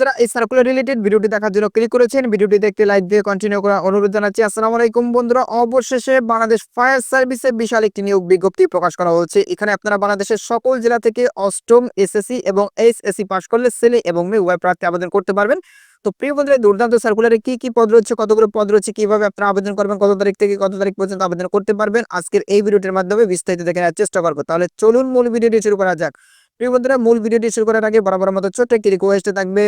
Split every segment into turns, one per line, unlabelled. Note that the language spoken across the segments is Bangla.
যারা এই সার্কুলার রিলেটেড ভিডিওটি দেখার জন্য ক্লিক করেছেন, ভিডিওটি দেখতে লাইক দিয়ে কন্টিনিউ করা অনুরোধ জানাচ্ছি। আসসালামু আলাইকুম বন্ধুরা, অবশেষে বাংলাদেশ ফায়ার সার্ভিসে বিশাল একটি নিয়োগ বিজ্ঞপ্তি প্রকাশ করা হয়েছে এখানে আপনারা বাংলাদেশের সকল জেলা থেকে অষ্টম এসএসসি এবং এইচএসসি পাশ করলে ছেলে এবং মেয়ে উভয় প্রার্থী আবেদন করতে পারবেন। তো প্রিয় বন্ধুরা দুর্দান্ত সার্কুলারে কি কি পদ রয়েছে, কতগুলো পদ রয়েছে, কীভাবে আপনারা আবেদন করবেন, কত তারিখ থেকে কত তারিখ পর্যন্ত আবেদন করতে পারবেন, আজকের এই ভিডিওটির মাধ্যমে বিস্তারিত দেখে নেওয়ার চেষ্টা করব। তাহলে চলুন মূল ভিডিওটি শুরু করা যাক। প্রিয় বন্ধুরা, মূল ভিডিওটি শুরু করার আগে বরাবর মতো ছোট্ট একটি রিকোয়েস্ট থাকবে।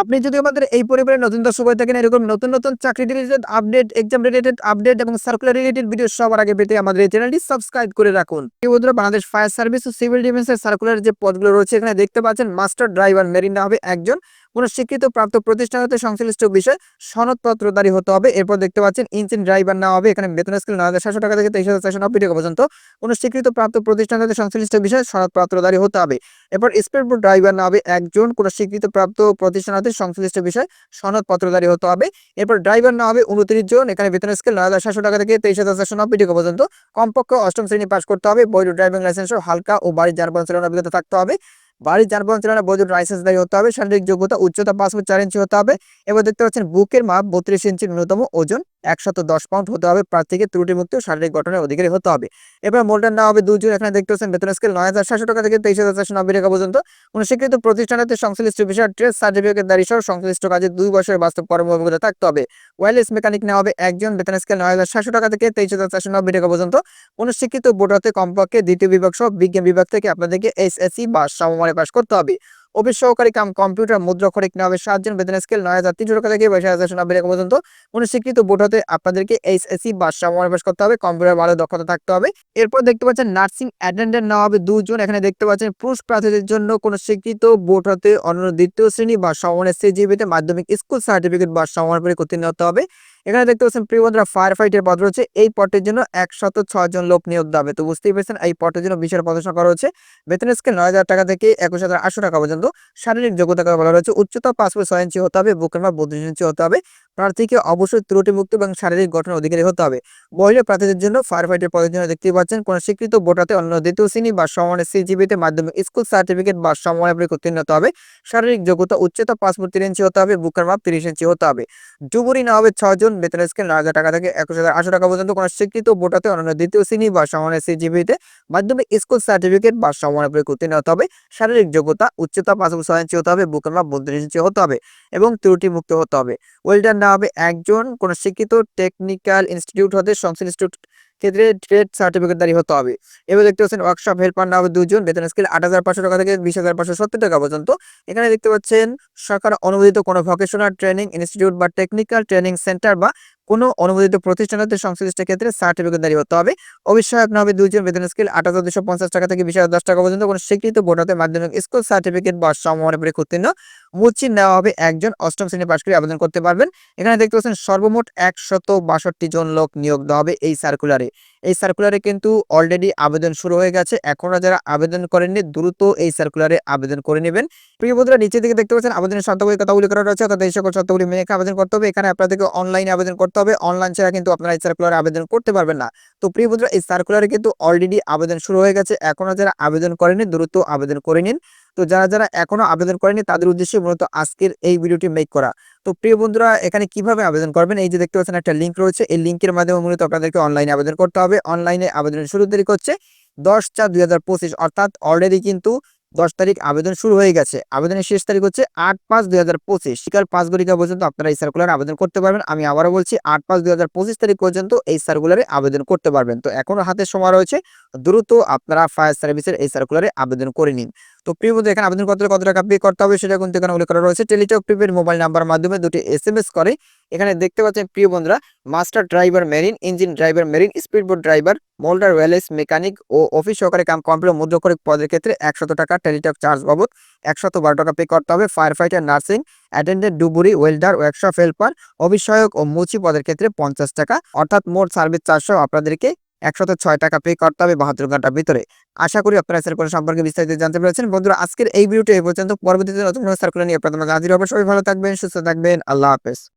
আপনি যদি আমাদের এই পরিবারে নতুন দর্শক হয়ে থাকেন, এরকম নতুন নতুন চাকরি related update exam related update এবং সার্কুলার রিলেটেড ভিডিও সবার আগে পেতে আমাদের এই চ্যানেলটি সাবস্ক্রাইব করে রাখুন। বন্ধুরা, বাংলাদেশ ফায়ার সার্ভিস ও সিভিল ডিফেন্সের সার্কুলার যে পদগুলো রয়েছে, এখানে দেখতে পাচ্ছেন মাস্টার ড্রাইভার মেরিনা হবে একজন কোন স্বীকৃত প্রাপ্ত প্রতিষ্ঠান হতে সংশ্লিষ্ট বিষয় সনদপত্রধারী হতে হবে। এরপর দেখতে পাচ্ছেন, ইঞ্জিন ড্রাইভার না হবে। এখানে বেতন স্কেল নয় হাজার সাতশো টাকা থেকে তেইশ হাজার চারশো নব্বই টাকা পর্যন্ত কোন স্বীকৃত প্রাপ্ত প্রতিষ্ঠান হতে সংশ্লিষ্ট বিষয় সনদপত্রধারী হতে হবে। এরপর স্পিড বোট ড্রাইভার না হবে। একজন কোন স্বীকৃত প্রাপ্ত প্রতিষ্ঠান হতে সংশ্লিষ্ট বিষয় সনদপত্রধারী হতে হবে। এরপর ড্রাইভার না হবে উনত্রিশ জন। এখানে বেতন স্কেল নয় হাজার সাতশো টাকা থেকে তেইশ হাজার চারশো নব্বই টাকা পর্যন্ত। কমপক্ষে অষ্টম শ্রেণি পাস করতে হবে। বৈধ ড্রাইভিং লাইসেন্স হালকা ও বাড়ির যানবাহন চালানোর অভিজ্ঞতা থাকতে হবে। বাড়ির যানবাহন চালানো বৈধ লাইসেন্সধারী হতে হবে, শারীরিক যোগ্যতা, উচ্চতা ফুট চার ইঞ্চি হতে হবে। এবার দেখতে পাচ্ছেন বুকের মাপ বত্রিশ ইঞ্চি ন্যূনতম ওজন একশত দশ পাউন্ড হতে হবে, প্রার্থীকে ত্রুটিমুক্ত শারীরিক গঠনের অধিকারী হতে হবে। এবার মোল্ডার না হবে দুজন এখানে দেখতে পাচ্ছেন বেতন স্কেল নয় হাজার সাতশো টাকা থেকে তেইশ হাজার চারশো নব্বই টাকা পর্যন্ত। কোনো স্বীকৃত সংশ্লিষ্ট বিষয় ট্রেড সার্টিফিকেট দাঁড়িয়ে সহ সংশ্লিষ্ট কাজে দুই বছরের বাস্তব কর্ম অভিজ্ঞতা থাকতে হবে। ওয়ারলেস মেকানিক নেওয়া হবে, একজন বেতন স্কেল নয় হাজার সাতশো টাকা থেকে তেইশ হাজার চারশো নব্বই টাকা পর্যন্ত। কোনো শিক্ষিত বোর্ড হতে কমপক্ষে দ্বিতীয় বিভাগ সহ বিজ্ঞান বিভাগ থেকে আপনাদেরকে এসএসসি বা সমমানে পাস করতে হবে। অফিস সহকারী কাম, কম্পিউটার মুদ্রাক্ষরিক নেওয়া হবে সাতজন, বেতন স্কেল নয় হাজার, তিনশো টাকা থেকে বাইশ হাজার নব্বই টাকা পর্যন্ত। কোনো স্বীকৃত বোর্ড হতে আপনাদেরকে এইচএসসি বা সমন্বয় করতে হবে, কম্পিউটার ভালো দক্ষতা থাকতে হবে। এরপর দেখতে পাচ্ছেন, নার্সিং অ্যাটেন্ডেন্ট নেওয়া হবে দুজন। এখানে দেখতে পাচ্ছেন, পুরুষ প্রার্থীদের জন্য কোনো স্বীকৃত বোর্ড হতে অন্য দ্বিতীয় শ্রেণি বা সমনের সিজিবিতে মাধ্যমিক স্কুল সার্টিফিকেট বা সমনের পরে উত্তীর্ণ হতে হবে। এখানে দেখতে পাচ্ছেন প্রিয় বন্ধুরা ফায়ার ফাইটের পদ রয়েছে। এই পটের জন্য একশত জন লোক নিয়োগ দেবে তো বুঝতেই পারছেন, এই পটের জন্য বিশাল প্রদর্শন করা হচ্ছে বেতন স্কেল নয় হাজার টাকা থেকে একুশ হাজার আটশো টাকা পর্যন্ত। শারীরিক যোগ্যতা বলা রয়েছে। উচ্চতা ফুট ছয় ইঞ্চি হতে হবে, বুকের মাপ বত্রিশ ইঞ্চি হতে হবে। প্রার্থীকে অবশ্যই ত্রুটিমুক্ত এবং শারীরিক গঠন অধিকারী হতে হবে। মহিলা প্রার্থীদের জন্য ফায়ার ফাইটের পদের জন্য দেখতে পাচ্ছেন, কোন স্বীকৃত বোটাতে অন্য দ্বিতীয় শ্রেণি বা সমানের সিজিবিতে মাধ্যমিক স্কুল সার্টিফিকেট বা সমানের পরীক্ষা উত্তীর্ণ হতে হবে। শারীরিক যোগ্যতা উচ্চতা ফুট তিন ইঞ্চি হতে হবে, বুকের মাপ তিরিশ ইঞ্চি হতে হবে। ডুবুরি না হবে ছজন বেতন স্কেল নয় হাজার টাকা থেকে একুশ হাজার আটশো টাকা পর্যন্ত কোনো স্বীকৃত বোটাতে অন্যান্য দ্বিতীয় শ্রেণি বা সমানের সিজিবিতে মাধ্যমিক স্কুল সার্টিফিকেট বা সমানের পরীক্ষা উত্তীর্ণ হতে হবে। শারীরিক যোগ্যতা, উচ্চতা পাঁচ ছয় ইঞ্চি হতে হবে বুকের মাপ বত্রিশ ইঞ্চি হতে হবে এবং ত্রুটি মুক্ত হতে হবে। ওয়েল্ডার না হবে একজন কোনো শিক্ষিত টেকনিক্যাল ইনস্টিটিউট হতে সংশ্লিষ্ট ক্ষেত্রে ট্রেড সার্টিফিকেট দাঁড়িয়ে হতে হবে। এবার দেখতে পাচ্ছেন ওয়ার্কশপ হেল্পার না হবে দুজন, বেতন স্কেল আট হাজার পাঁচশো টাকা থেকে বিশ হাজার পাঁচশো সত্তর টাকা পর্যন্ত। এখানে দেখতে পাচ্ছেন সরকার অনুমোদিত কোনো ভোকেশনাল ট্রেনিং ইনস্টিটিউট বা টেকনিক্যাল ট্রেনিং সেন্টার বা কোনো অনুমোদিত প্রতিষ্ঠানের সংশ্লিষ্ট ক্ষেত্রে সার্টিফিকেট দাঁড়িয়ে হতে হবে। অবশ্যই আপনার হবে দুইজন বেতন স্কেল হাজার দুশো পঞ্চাশ টাকা থেকে বিশ হাজার দশ টাকা পর্যন্ত কোনো স্বীকৃত বোর্ডাতে মাধ্যমিক স্কুল সার্টিফিকেট বা সমমানের পরীক্ষা উত্তীর্ণ। মুচিন নেওয়া হবে একজন অষ্টম শ্রেণি পাশ করে আবেদন করতে পারবেন। এখানে দেখতে পাচ্ছেন সর্বমোট একশত বাষট্টি জন লোক নিয়োগ দেওয়া হবে এই সার্কুলারে এই সার্কুলারে কিন্তু অলরেডি আবেদন শুরু হয়ে গেছে। এখনও যারা আবেদন করেননি, দ্রুত এই সার্কুলারে আবেদন করে নেবেন। প্রিয় বন্ধুরা নিচে দিকে দেখতে পাচ্ছেন আবেদনের শর্তাবলী কথা উল্লেখ করা রয়েছে, অর্থাৎ এই সকল শর্তাবলী মেনে আবেদন করতে হবে। এখানে আপনাদেরকে অনলাইনে আবেদন করতে হবে অনলাইন ছাড়া কিন্তু আপনারা এই সার্কুলারে আবেদন করতে পারবেন না। তো প্রিয় বন্ধুরা, এই সার্কুলারে কিন্তু অলরেডি আবেদন শুরু হয়ে গেছে। এখনও যারা আবেদন করেনি, দ্রুত আবেদন করে নিন। তো যারা যারা এখনও আবেদন করেনি, তাদের উদ্দেশ্যে মূলত আজকের এই ভিডিওটি মেক করা। তো প্রিয় বন্ধুরা, এখানে কীভাবে আবেদন করবেন? এই যে দেখতে পাচ্ছেন, একটা লিঙ্ক রয়েছে। এই লিঙ্কের মাধ্যমে মূলত আপনাদেরকে অনলাইনে আবেদন করতে হবে। অনলাইনে আবেদনের শুরু তারিখ হচ্ছে দশ চার দুই অর্থাৎ অলরেডি কিন্তু দশ তারিখ আবেদন শুরু হয়ে গেছে। আবেদনের শেষ তারিখ হচ্ছে আট পাঁচ দুই হাজার পঁচিশ। শিকাল পাঁচ ঘটিকা পর্যন্ত আপনারা এই সার্কুলার আবেদন করতে পারবেন। আমি আবারও বলছি, আট পাঁচ দুই হাজার পঁচিশ তারিখ পর্যন্ত এই সার্কুলারে আবেদন করতে পারবেন। তো এখনও হাতে সময় রয়েছে, দ্রুত আপনারা ফায়ার সার্ভিসের এই সার্কুলারে আবেদন করে নিন। তো প্রিয় বন্ধু, এখানে আবেদন করতে কত টাকা পে করতে হবে সেটা কিন্তু এখানে উল্লেখ করা রয়েছে। টেলিটক প্রিপেড মোবাইল নাম্বার মাধ্যমে দুটি এস এম এস করে। এখানে দেখতে পাচ্ছেন প্রিয় বন্ধুরা master driver marine engine driver marine speedboat driver moulder wireless mechanic ও অফিস সহকারী কাম কম্পিউটার মুদ্রকরিক পদের ক্ষেত্রে একশত টাকা টেলিটক চার্জ বাবদ একশত বারো টাকা পে করতে হবে। ফায়ার ফাইটার নার্সিং অ্যাটেন্ডেন্ট ডুবুরি ওয়েল্ডার ওয়ার্কশপ হেল্পার অভিষয়ক ও মুচি পদের ক্ষেত্রে পঞ্চাশ টাকা। অর্থাৎ মোট সার্ভিস চারশো আপনাদেরকে একশত ছয় টাকা পে করতে হবে বাহাত্তর ঘণ্টার ভিতরে। আশা করি আপনারা সার্কুলার সম্পর্কে বিস্তারিত জানতে পেরেছেন। বন্ধুরা, আজকের এই ভিডিওটি এই পর্যন্ত। পরবর্তীতে নতুন সার্কুলার নিয়ে আপনাদের হাজির হবে। সবাই ভালো থাকবেন, সুস্থ থাকবেন। আল্লাহ হাফেজ।